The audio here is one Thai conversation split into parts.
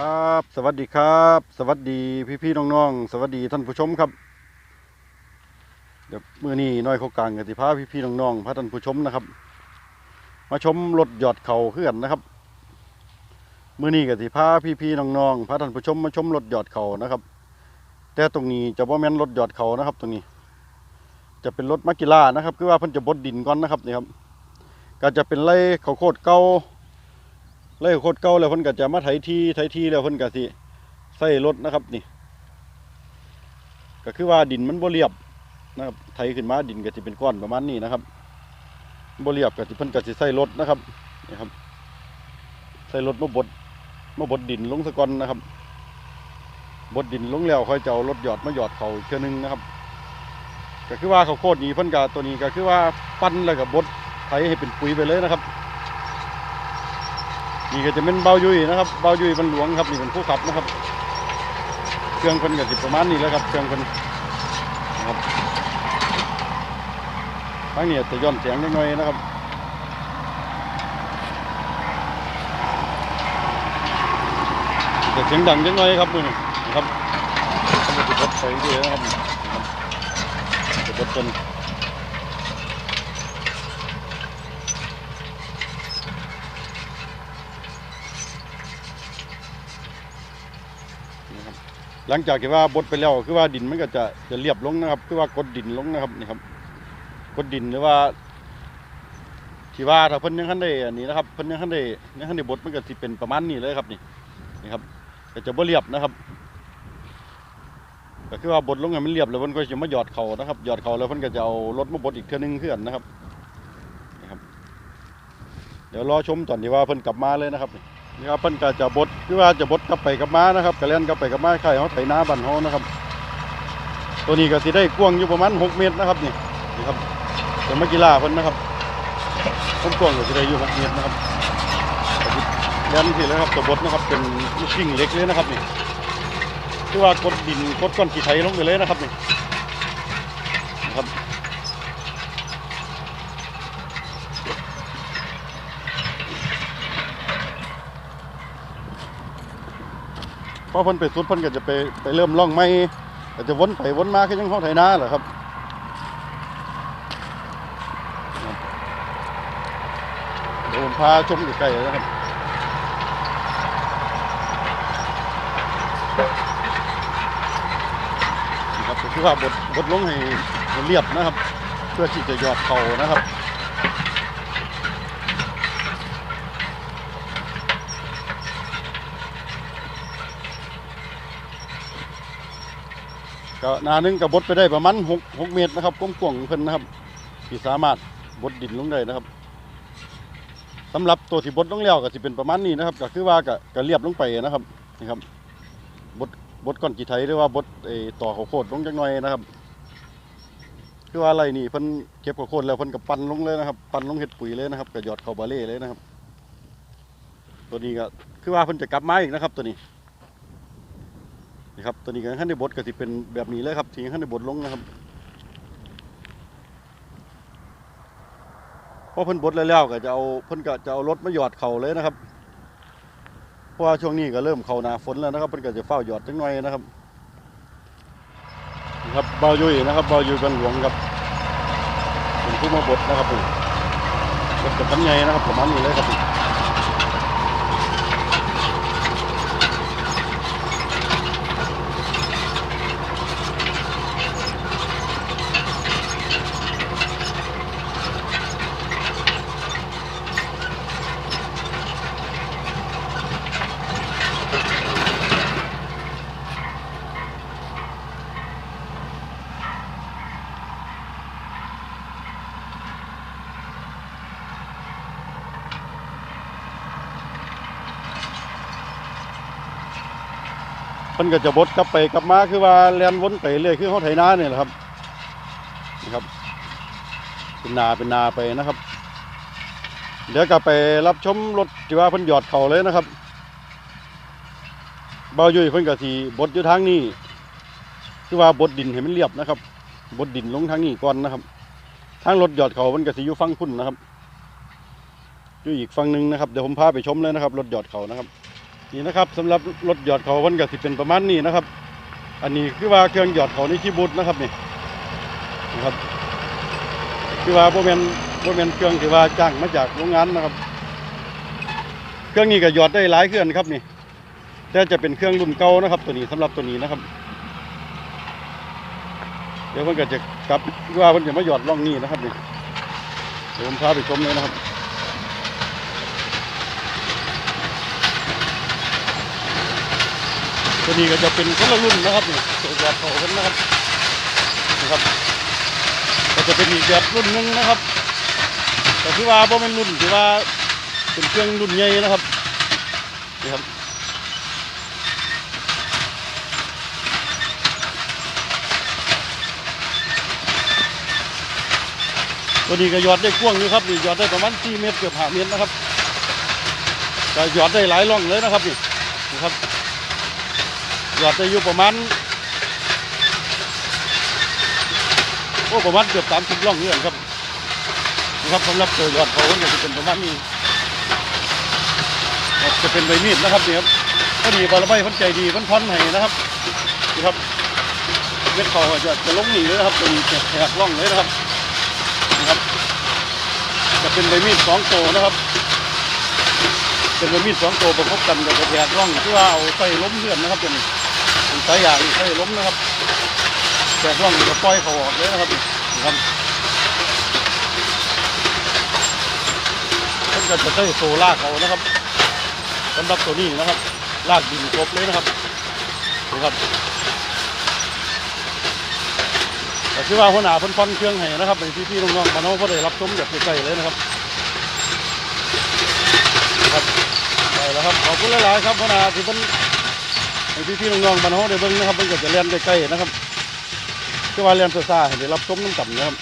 ครับ สวัสดีครับ สวัสดีพี่พี่ๆน้องๆ สวัสดีท่านผู้ชมครับ เดี๋ยวมื่อนี้น้อยเขากลางกันสิพาพี่พี่ๆน้องๆพาท่านผู้ชมนะครับ มาชมรถหยอดเข่าเขื่อนนะครับมื่อนี้กันสิพาพี่พี่ๆน้องๆพาท่านผู้ชมมาชมรถหยอดเข่านะครับ แต่ตรงนี้จะว่าแม่นรถหยอดเข่านะครับ ตรงนี้ จะเป็นรถมักกิล่านะครับ คือว่าเพิ่นจะบดดินก่อนนะครับนี่ครับ ก็จะเป็นไร่ข้าวโพดเก่า ไล่โคตรเก่าแล้วเพิ่นก็จะมาไถที่ไถทีแล้วเพิ่นก็สิใส่รถนะครับนี่ ก็คือว่าดินมันบ่เรียบนะครับไถขึ้นมาดินก็สิเป็นก้อนประมาณนี้นะครับบ่เรียบก็สิเพิ่นก็สิใส่รถนะครับนี่ครับ ใส่รถมาบดมาบดดินลงซะก่อนนะครับบดดินลงแล้วค่อยจะเอารถหยอดมาหยอดเขาอีกเทื่อนึงนะครับก็คือว่าเขาโคตรนี้เพิ่นก็ตัวนี้ก็คือว่าปั้นแล้วก็บดไถให้เป็นปุ๋ยไปเลยนะครับ นี่ก็จะเป็นเบายุยนะครับเบายุยบรรหลวงครับนี่เป็นผู้ขับนะครับ เครื่องเพิ่นก็สิประมาณนี้แล้วครับเครื่องเพิ่นนะครับทางนี้จะย้อนเสียงนิดหน่อยนะครับจะเสียงดังนิดหน่อยครับนี่นะครับจะบดไปเรื่อยนะครับนะครับจะบดจน นะครับ หลังจากที่ว่าบดไปแล้วคือว่าดินมันก็จะจะเรียบลงนะครับคือว่ากดดินลงนะครับนี่ครับกดดินหรือว่าที่ว่าถ้าเพิ่นยังคันได้อันนี้นะครับเพิ่นยังคันได้ยังคันได้บดมันก็สิเป็นประมาณนี้เลยครับนี่นี่ครับก็จะบ่เรียบนะครับก็คือว่าบดลงให้มันเรียบแล้วเพิ่นก็จะมาหยอดเขานะครับหยอดเขาแล้วเพิ่นก็จะเอารถมาบดอีกเทื่อนึงเพื่อนนะครับนี่ครับ เดี๋ยวรอชมตอนที่ว่าเพิ่นกลับมาเลยนะครับ นี่ครับเพิ่นก็จะบดคือว่าจะบดกลับไปกลับมานะครับกระเล่นกลับไปกลับมาไข่เขาไถนาบันเขานะครับ ตัวนี้ก็สิได้กว้างอยู่ประมาณ 6 เมตรนะครับนี่นี่ครับตัวมักกีฬาเพิ่นนะครับผมกว้างก็สิได้อยู่6เมตรนะครับเล่นสิเลยครับตัวบดนะครับเป็นลูกชิ่งเล็กเลยนะครับนี่คือว่ากดดินกดก้อนขี้ไถลงไปเลยนะครับนี่นะครับ พอเพิ่นไปสุดเพิ่นก็จะไปไปเริ่มล่องไม้ก็จะวนไปวนมาคือยังห้องไถนาเหรอครับเดี๋ยวผมพาชมใกล้ๆเลยนะครับครับคือว่าบดบดลงให้เรียบนะครับ เพื่อที่จะหยอดเข่านะครับ ก็นาหนึงกับบดไปได้ประมาณหกหกเมตรนะครับกว้างๆของเพิ่นนะครับที่สามารถบดดินลงได้นะครับสำหรับตัวที่บดลงแล้วก็สิเป็นประมาณนี้นะครับ ก็คือว่าก็ก็เรียบลงไปนะครับนี่ครับบดบดก้อนกี่ไทยหรือว่าบดไอต่อข้าวโพดลงจักหน่อยนะครับ คือว่าอะไรนี่เพิ่นเก็บข้าวโพดแล้วเพิ่นก็ปั่นลงเลยนะครับ ปั่นลงเห็ดปุ๋ยเลยนะครับก็หยอดเข้าบาเล่เลยนะครับ ตัวนี้ก็คือว่าเพิ่นจะกลับมาอีกนะครับ ตัวนี้ นี่ครับตัวนี้ก็ขั้นในบดก็สิเป็นแบบนี้เลยครับทีขั้นในบดลงนะครับพอเพิ่นบดแล้วๆก็จะเอาเพิ่นก็จะเอารถมาหยอดเข่าเลยนะครับเพราะว่าช่วงนี้ก็เริ่มเข้าหนาฝนแล้วนะครับเพิ่นก็จะเฝ้าหยอดจังหน่อยนะครับนี่ครับเบายุยนะครับเบายุยบันหลวงครับเป็นผู้มาบดนะครับผมบดกับพันใหญ่นะครับประมาณนี้เลยครับ พิ่นก็จะบดกลับไปกลับมาคือว่าแลนวนไปเรื่อยคือเขาไถนาเนี่ยแหละครับนี่ครับ เป็นนาเป็นนาไปนะครับ เดี๋ยวก็ไปรับชมรถที่ว่าเพิ่นหยอดเขาเลยนะครับเบายุ่ยเพิ่นก็สีบดอยู่ทางนี้คือว่าบดดินให้มันเรียบนะครับบดดินลงทางนี้ก่อนนะครับ ทางรถหยอดเขาเพิ่นก็สีอยู่ฝั่งพุ่นนะครับอยู่อีกฝั่งหนึ่งนะครับเดี๋ยวผมพาไปชมเลยนะครับรถหยอดเขานะครับ นี่นะครับสำหรับรถหยอดเขาวันก็สิเป็นประมาณนี้นะครับ อันนี้คือว่าเครื่องหยอดเขาในคีย์บูดนะครับนี่นะครับ คือว่าโบแมนโบแมนเครื่องที่ว่าจ้างมาจากโรงงานนะครับ เครื่องนี้ก็หยอดได้หลายเครื่องครับนี่แต่จะเป็นเครื่องรุ่นเก่านะครับ ตัวนี้สำหรับตัวนี้นะครับ เดี๋ยวมันก็จะกลับคือว่ามันจะมาหยอดร่องนี้นะครับนี่เดี๋ยวผมพาไปชมเลยนะครับ ตัวนี้ก็จะเป็นคนละรุ่นนะครับนี่ตัวหยอดเขากันนะครับนะครับ ก็จะเป็นอีกแบบรุ่นหนึ่งนะครับแต่ที่ว่าบ่เป็นรุ่นที่ว่าเป็นเครื่องรุ่นใหญ่นะครับนี่ครับตัวนี้ก็ยอดได้กว้างอยู่ครับนี่ยอดได้ประมาณ4เมตรเกือบ5เมตรนะครับก็ยอดได้หลายร่องเลยนะครับนี่นะครับ หยอดได้อยู่ประมาณโอ้ประมาณเกือบสามสิบล่องเงื่อนครับนะครับสำหรับตัวยอดเขาเนี่ยจะเป็นประมาณนี้จะเป็นใบมีดนะครับเนี่ครับพอดีบาลใบพันใจดีพันพันให้นะครับนี่ครับเม็ดเขาจะจะลงหนีเลยนะครับเป็นแหกล่องเลยนะครับนะครับ จะเป็นใบมีดสองโตวนะครับเป็นใบมีดสองโตวประกบกันกับแหกล่องที่ว่าเอาใส่ล้มเลื่อนนะครับเป็นเป็น สายยางใส่ล้มนะครับแตกร่องก็ปล่อยเขาออกเลยนะครับนะครับมันก็จะใช้โซลากเขานะครับสำหรับตัวนี้นะครับ ลากดินครบเลยนะครับนะครับแต่ที่ว่าหัวหน้าพ่นฟันเครื่องให้นะครับเป็นพี่ๆน้องๆมาน้องก็ได้รับชมแบบใกล้ๆเลยนะครับครับได้แล้วครับขอบคุณหลายๆครับหัวหน้าที่เพิ่น ให้พี่ๆน้องๆมาน้องได้เบิ่งนะครับมันก็จะเลียนใกล้ๆนะครับคือว่าเรียนซ่าๆให้ได้รับชมน้ำกันนะครับ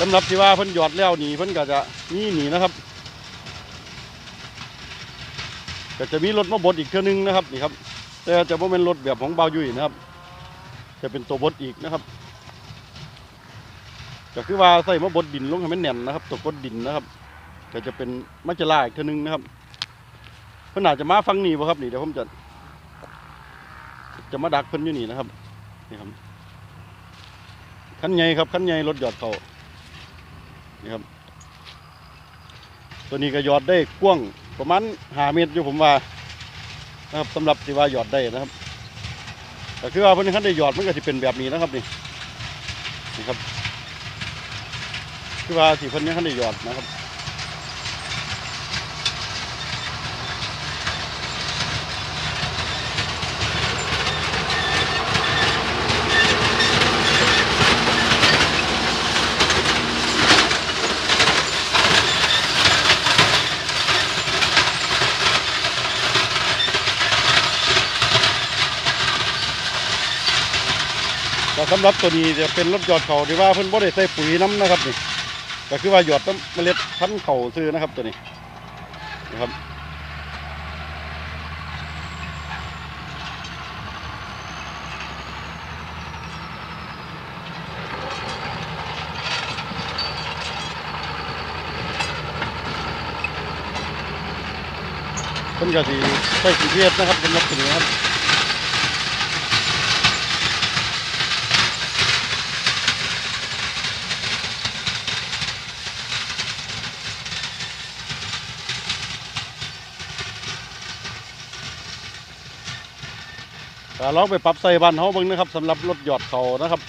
สำหรับที่ว่าเพิ่นหยอดแล้วหนีเพิ่นก็จะมีหนีนะครับก็จะมีรถมาบดอีกเท่านึงนะครับนี่ครับ แต่จะไม่เป็นรถแบบของเบายุยนะครับ จะเป็นตัวบดอีกนะครับก็คือว่าใส่มาบดดินลงให้มันแน่นนะครับ ตัวกดดินนะครับก็จะเป็นมัจจลาอีกเท่านึงนะครับ พิ่นอาจจะมาฟังนี่บ่ครับนี่เดี๋ยวผมจะ จะมาดักเพิ่นอยู่นี่นะครับนี่ครับคันใหญ่ครับคันใหญ่รถหยอดเขานี่ครับ ตัวนี้ก็หยอดได้กว้างประมาณหาเมตรอยู่ผมว่านะครับสำหรับที่ว่าหยอดได้นะครับแต่คือว่าเพิ่นคันได้หยอดมันก็สิเป็นแบบนี้นะครับนี่นี่ครับคือว่าที่เพิ่นยังคันได้หยอดนะครับ ก็สำหรับตัวนี้จะเป็นรถหยอดเขาที่ว่าเพิ่นบ่ได้ใส่ปุ๋ยน้ำนะครับนี่ก็คือว่าหยอดน้ำเมล็ดพันธุ์เข่าซื้อนะครับตัวนี้นะครับเพิ่นก็สิใส่สีเวียดนะครับเป็นรถตัวนี้นะครับ ลองไปปรับใส่บ้านเฮาเบิ่งนะครับสำหรับรถหยอดเขานะครับ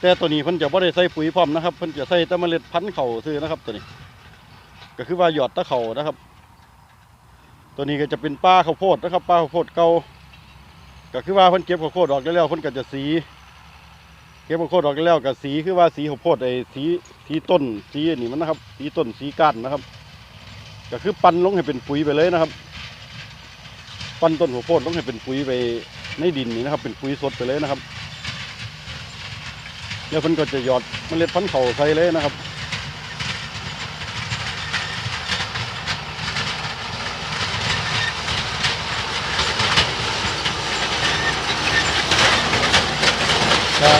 แต่ตัวนี้เพิ่นจะบ่ได้ใส่ปุ๋ยพร้อมนะครับเพิ่นจะใส่แต่เมล็ดพันธุ์เขาซื้อนะครับ ตัวนี้ ก็คือว่าหยอดตะเขานะครับ ตัวนี้ก็จะเป็นป้าข้าวโพดนะครับป้าข้าวโพดเก่าก็คือว่าเพิ่นเก็บข้าวโพดออกได้แล้วเพิ่นก็จะสีเก็บข้าวโพดออกได้แล้วก็สีคือว่าสีข้าวโพดไอ้สีสีต้นสีอันนี้มันนะครับ สีต้นสีก้านนะครับ ก็คือปั้นลงให้เป็นปุ๋ยไปเลยนะครับ ปั้นต้นข้าวโพดลงให้เป็นปุ๋ยไป ในดินนี่นะครับ เป็นปุ๋ยสดไปเลยนะครับเดี๋ยวเพิ่นก็จะหยอดเมล็ดพันธุ์เข่าใส่เลยนะครับ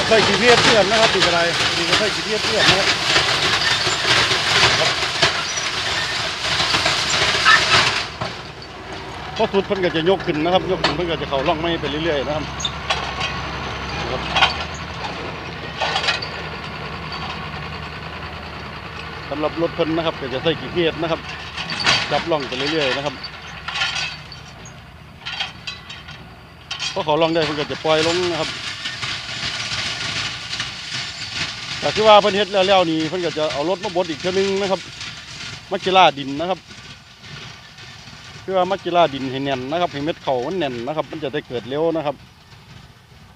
ใส่กีเพียเพื่อนนะครับดีกระไรดีก็ใส่กีเพียเพื่อนนะครับ พอสุดเพิ่นก็จะยกขึ้นนะครับ ยกขึ้นเพิ่นก็จะเข้าร่องไม้ไปเรื่อยๆนะครับสำหรับรถเพิ่นนะครับก็จะใส่กี่เกียร์นะครับ จับล่องไปเรื่อยๆนะครับพอเขาล่องได้เพิ่นก็จะปล่อยลงนะครับแต่คือว่าเพิ่นเฮ็ดแล้วๆนี่เพิ่นก็จะเอารถมาบดอีกเทื่อนึงนะครับมากีฬาดินนะครับ เพื่อมัจจิราดินให้แน่นนะครับให้เม็ดเข่ามันแน่นนะครับ มันจะได้เกิดเร็วนะครับ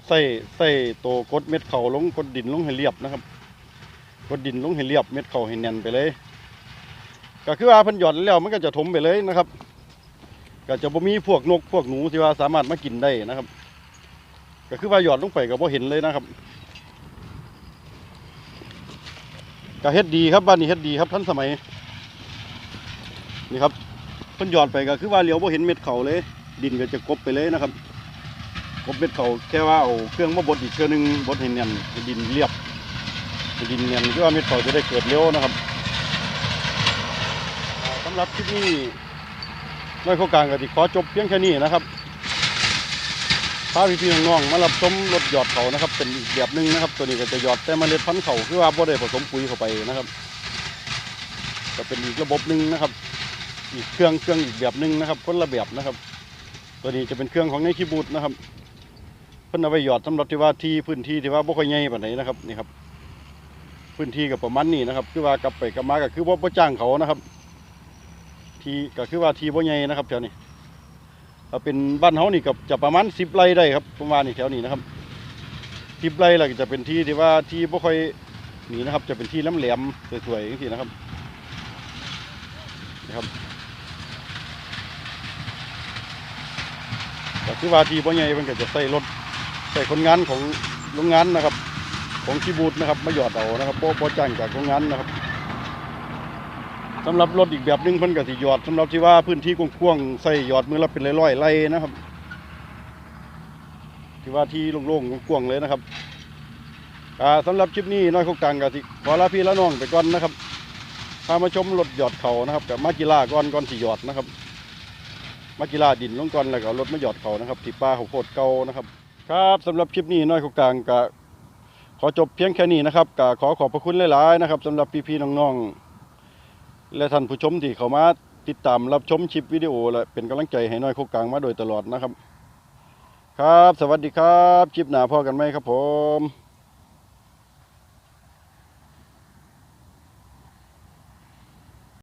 ใส่ใส่โตกดเม็ดเข่าลงกดดินลงให้เรียบนะครับกดดินลงให้เรียบเม็ดเข่าให้แน่นไปเลย ก็คือว่าพันหย่อนแล้วมันก็จะถมไปเลยนะครับ ก็จะบ่มีพวกนกพวกหนูที่ว่าสามารถมากินได้นะครับ ก็คือว่าหยอดลงไปก็บ่เห็นเลยนะครับก็เฮ็ดดีครับบ้านนี้เฮ็ดดีครับทันสมัยนี่ครับ เพิ่นหยอดไปก็คือว่าเลี้ยวบ่เห็นเม็ดเขาเลย ดินก็จะกบไปเลยนะครับกบเม็ดเขาแค่ว่าเอาเครื่องมาบดอีกเครื่องหนึงบดให้แน่นดินเรียบดินแน่นคือว่าเม็ดเขาจะได้เกิดเร็วนะครับอ่าสำหรับคลิปนี้น้อยโครงการก็สิขอจบเพียงแค่นี้นะครับพาพี่ๆน้องๆมารับชมรถหยอดเขานะครับ เป็นอีกแบบหนึงนะครับ ตัวนี้ก็จะหยอดแต่เมล็ดพันธุ์เขาคือว่าบ่ได้ผสมปุ๋ยเข้าไปนะครับ ก็เป็นอีกระบบหนึงนะครับ อีกเครื่องเครื่องอีกแบบหนึ่งนะครับคนละแบบนะครับ ตัวนี้จะเป็นเครื่องของในคีย์บูดนะครับเพิ่นเอาไปหยอดสำหรับที่ว่าที่พื้นที่ที่ว่าบ่ค่อยใหญ่ปานไหนนะครับนี่ครับพื้นที่กับประมาณนี้นะครับ คือว่ากลับไปกลับมาก็คือว่าบ่จ้างเขานะครับ ที่ก็คือว่าที่บ่ใหญ่นะครับแถวนี้ถ้าเป็นบ้านเฮานี่ก็จะประมาณ10ไร่ได้ครับประมาณนี้แถวนี้นะครับ10ไร่ล้วก็จะเป็นที่ที่ว่าที่บ่ค่อยนี่นะครับ จะเป็นที่แหลมๆสวยๆจังซี่นะครับนะครับ คือว่าที่พ่อใหญ่มันก็จะใส่รถใส่คนงานของโรงงานนะครับ ของคีบูดนะครับมาหยอดเอานะครับโปโปจ้างจากโรงงานนะครับสำหรับรถอีกแบบหนึงเพิ่นก็สิหยอดสำหรับที่ว่าพื้นที่กว้างๆใส่หยอดมือละเป็นร้อยๆไร่นะครับที่ว่าที่โล่งๆกว้างๆเลยนะครับอ่าสำหรับคลิปนี้น้อยโคกกลางก็สิขอลาพี่ละน้องไปก่อนนะครับพามาชมรถหยอดเขานะครับกับมากีฬาก่อนก่อนสิหยอดนะครับ มากีฬาดินลงก่อนแล้วก็รถมาหยอดเขานะครับที่ป้าเขาโคตรเก่านะครับ ครับสำหรับคลิปนี้น้อยเขากลางก็ขอจบเพียงแค่นี้นะครับก็ขอขอบพระคุณหลายๆนะครับสำหรับพี่ๆน้องๆ และท่านผู้ชมที่เข้ามาติดตามรับชมคลิปวิดีโอและเป็นกำลังใจให้น้อยเขากลางมาโดยตลอดนะครับ ครับ สวัสดีครับคลิปหน้าพ่อกันไหมครับผม